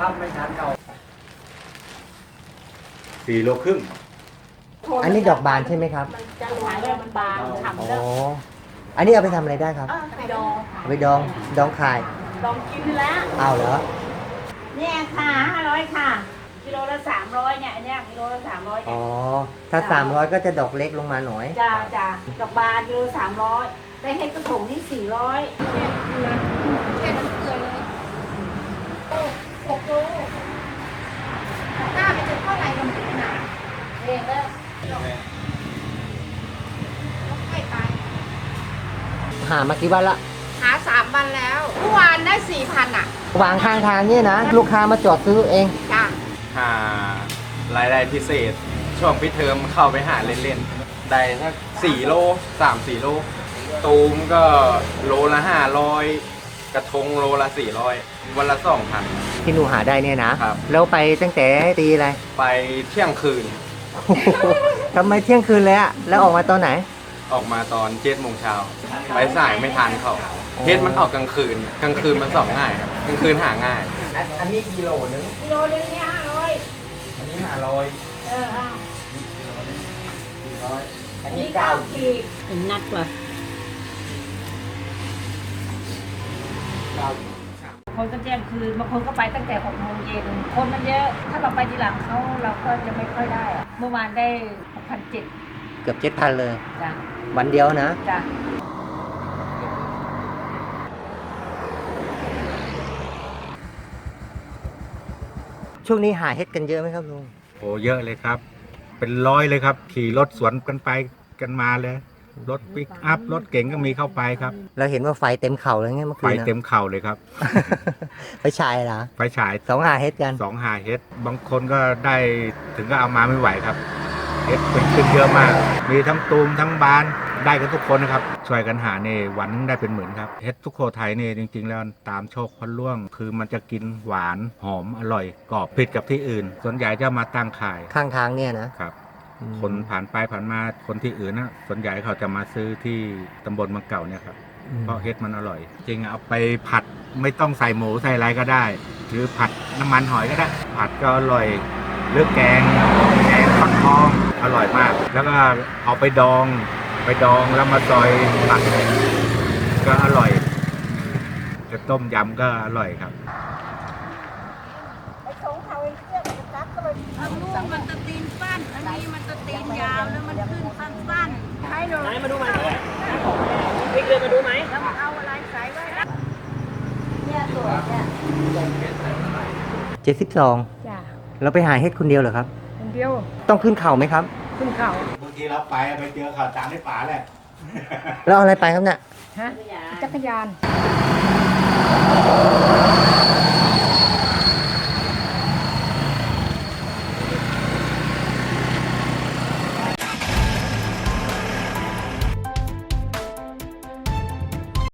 ครับไม่ทานเก่าสี่โลครึ่งอันนี้ดอกบานใช่ไหมครับ มันจะหวานแล้วมันบางทำอ๋อแล้วอันนี้เอาไปทำอะไรได้ครับ เออไปดองเอาไปดอง ดองขายดองกินแล้วเอาเหรอ เนี่ยค่ะห้าร้อยค่ะ กิโลละสามร้อยเนี่ยอันเนี้ยกิโลละสามร้อยอ๋อ ถ้า 300 ก็จะดอกเล็กลงมาหน่อย จ้าจ้าดอกบานกิโลสามร้อยได้เห็ดกระถงนี่สี่ร้อยแค่น้ำเกลือเลย หกโลหน้ามันจะเท่าไหร่กันหนาเองแล้วไม่ไป หามากี่วันละ หาสามวันแล้วเมื่อวานได้สี่พันอะ วางข้างทางเนี่ยนะ ลูกค้ามาจอดซื้อเอง จ้ะหารายได้พิเศษ ช่วงพิเทอมเข้าไปหาเล่นๆ ได้สักสี่โลสามสี่โล ตูมก็โลละห้าร้อย กระทงโลละสี่ร้อยวันละสองพัน ที่หนูหาได้เนี่ยนะครับ แล้วไปตั้งแต่ตีอะไรไปเที่ยงคืนทำไมเที่ยงคืนเลยอะแล้วออกมาตอนไหน ออกมาตอนเจ็ดโมงเช้าไปสายไม่ทันเขาเฮ็ดมันออกกลางคืน กลางคืนมันสองง่ายครับกลางคืนหาง่าย อันนี้กิโลนึงกิโลนึงเนี่ยห้าร้อยอันนี้ห้าร้อยเออห้าอันนี่นี้เก้าเก้าขีด เป็นนัดว่ะ คนก็แจ้งคืนบางคนก็ไปตั้งแต่หกโมงเย็นคนมันเยอะ ถ้าเราไปทีหลังเขาเราก็จะไม่ค่อยได้อะเมื่อวานได้หกพันเจ็ดเกือบเจ็ดพันเลย จ้ะวันเดียวนะ จ้ะช่วงนี้หาเฮ็ดกันเยอะไหมครับลุง โอ้เยอะเลยครับ เป็นร้อยเลยครับ ขี่รถสวนกันไปกันมาเลย รถปิกอัพรถเก๋งก็มีเข้าไปครับ เราเห็นว่าไฟเต็มเข่าเลยไงเมื่อไฟคืนนะเต็มเข่าเลยครับไปชายเหรอไฟฉายสองหาเฮ็ดกันสองหาเฮ็ดบางคนก็ได้ถึงก็เอามาไม่ไหวครับเฮ็ดเป็นขึ้นเยอะมาก มีทั้งตูมทั้งบานได้กันทุกคนนะครับ ช่วยกันหาเนี่ยวันนึงได้เป็นหมื่นครับเฮ็ดทุกโคไทยเนี่ยจริง ๆ แล้วตามโชคพันล่วง คือมันจะกินหวานหอมอร่อยกรอบผิดกับที่อื่น ส่วนใหญ่จะมาตั้งขายข้างทางเนี่ยนะครับอืม คนผ่านไปผ่านมาคนที่อื่นนะส่วนใหญ่เขาจะมาซื้อที่ตำบลเมืองเก่าเนี่ยครับอืมเพราะเฮ็ดมันอร่อย จริงเอาไปผัดไม่ต้องใส่หมูใส่อะไรก็ได้ หรือผัดน้ำมันหอยก็ได้ ผัดก็อร่อยหรือแกงแกงฟักทองอร่อยมาก แล้วก็เอาไปดอง ไปดองแล้วมาซอยผัดก็อร่อยจะต้มยำก็อร่อยครับ อันนู้น มันตะตีนสั้น อันนี้มันตะตีนยาวแล้วมันขึ้นสั้นๆให้หนูไหนมาดูไหมบิ๊กเลยมาดูไหมแล้วเอาอะไรใส่ไว้เนี่ยสวยเนี่ยเจ็ดสิบสองจ้ะเราไปหาเฮ็ดคนเดียวเหรอครับ คนเดียว ต้องขึ้นเขาไหมครับ ขึ้นเขาบางทีเราไปไปเจอข่าวจานในป่าแหละแล้วเอาอะไรไปครับเนี่ยฮะจักรยาน